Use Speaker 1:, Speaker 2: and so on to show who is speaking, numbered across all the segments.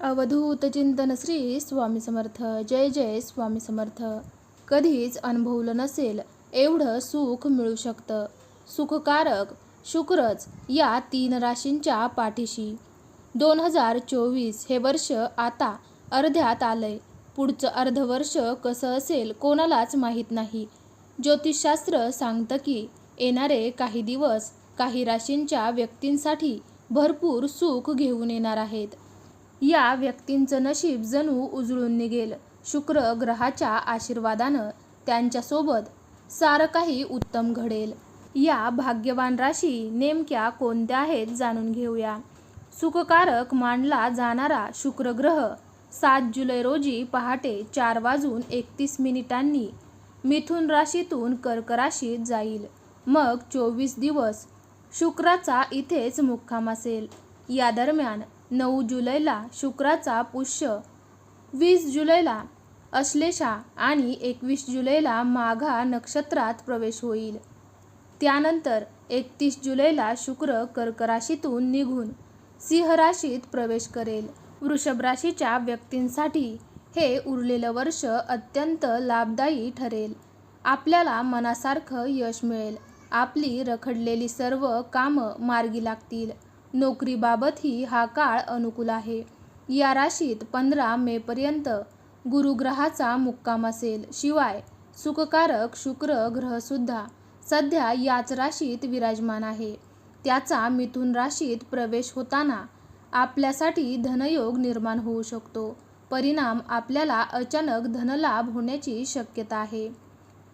Speaker 1: अवधूत चिंतन श्री स्वामी समर्थ. जय जय स्वामी समर्थ. कधीच अनुभवलं नसेल एवढं सुख मिळू शकतं. सुखकारक शुक्रच या तीन राशींच्या पाठीशी. दोन हजार चोवीस हे वर्ष आता अर्ध्यात आलंय. पुढचं अर्धवर्ष कसं असेल कोणालाच माहीत नाही. ज्योतिषशास्त्र सांगतं की येणारे काही दिवस काही राशींच्या व्यक्तींसाठी भरपूर सुख घेऊन येणार आहेत. या व्यक्तींचं नशीब जणू उजळून निघेल. शुक्र ग्रहाच्या आशीर्वादानं त्यांच्यासोबत सारं काही उत्तम घडेल. या भाग्यवान राशी नेमक्या कोणत्या आहेत जाणून घेऊया. सुखकारक मानला जाणारा शुक्र ग्रह सात जुलै रोजी पहाटे चार वाजून एकतीस मिनिटांनी मिथुन राशीतून कर्क राशीत जाईल. मग चोवीस दिवस शुक्राचा इथेच मुक्काम असेल. या दरम्यान नऊ जुलैला शुक्राचा पुष्य वीस जुलैला अश्लेषा आणि एकवीस जुलैला माघा नक्षत्रात प्रवेश होईल. त्यानंतर एकतीस जुलैला शुक्र कर्कराशीतून निघून सिंहराशीत प्रवेश करेल. वृषभ राशीच्या व्यक्तींसाठी हे उरलेलं वर्ष अत्यंत लाभदायी ठरेल. आपल्याला मनासारखं यश मिळेल. आपली रखडलेली सर्व कामं मार्गी लागतील. नोकरीबाबतही हा काळ अनुकूल आहे. या राशीत पंधरा मेपर्यंत गुरुग्रहाचा मुक्काम असेल. शिवाय सुखकारक शुक्र ग्रहसुद्धा सध्या याच राशीत विराजमान आहे. त्याचा मिथुन राशीत प्रवेश होताना आपल्यासाठी धनयोग निर्माण होऊ शकतो. परिणाम आपल्याला अचानक धनलाभ होण्याची शक्यता आहे.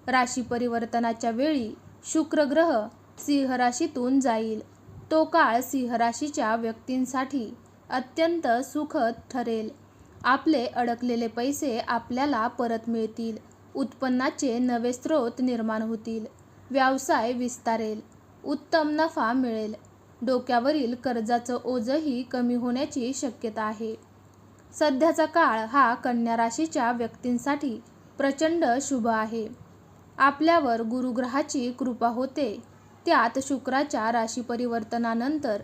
Speaker 1: राशी परिवर्तनाच्या वेळी शुक्र ग्रह सिंह राशीतून जाईल. तो काळ सिंहराशीच्या व्यक्तींसाठी अत्यंत सुखद ठरेल. आपले अडकलेले पैसे आपल्याला परत मिळतील. उत्पन्नाचे नवे स्रोत निर्माण होतील. व्यवसाय विस्तारेल. उत्तम नफा मिळेल. डोक्यावरील कर्जाचं ओझंही कमी होण्याची शक्यता आहे. सध्याचा काळ हा कन्या राशीच्या व्यक्तींसाठी प्रचंड शुभ आहे. आपल्यावर गुरुग्रहाची कृपा होते. त्यात शुक्राच्या राशी परिवर्तनानंतर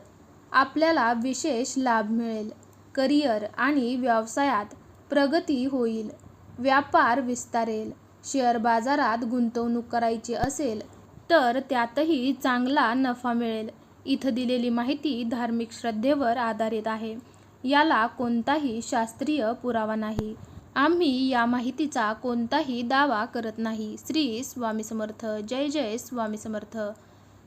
Speaker 1: आपल्याला विशेष लाभ मिळेल. करिअर आणि व्यवसायात प्रगती होईल. व्यापार विस्तारेल. शेअर बाजारात गुंतवणूक करायची असेल तर त्यातही चांगला नफा मिळेल. इथं दिलेली माहिती धार्मिक श्रद्धेवर आधारित आहे. याला कोणताही शास्त्रीय पुरावा नाही. आम्ही या माहितीचा कोणताही दावा करत नाही. श्री स्वामी समर्थ. जय जय स्वामी समर्थ.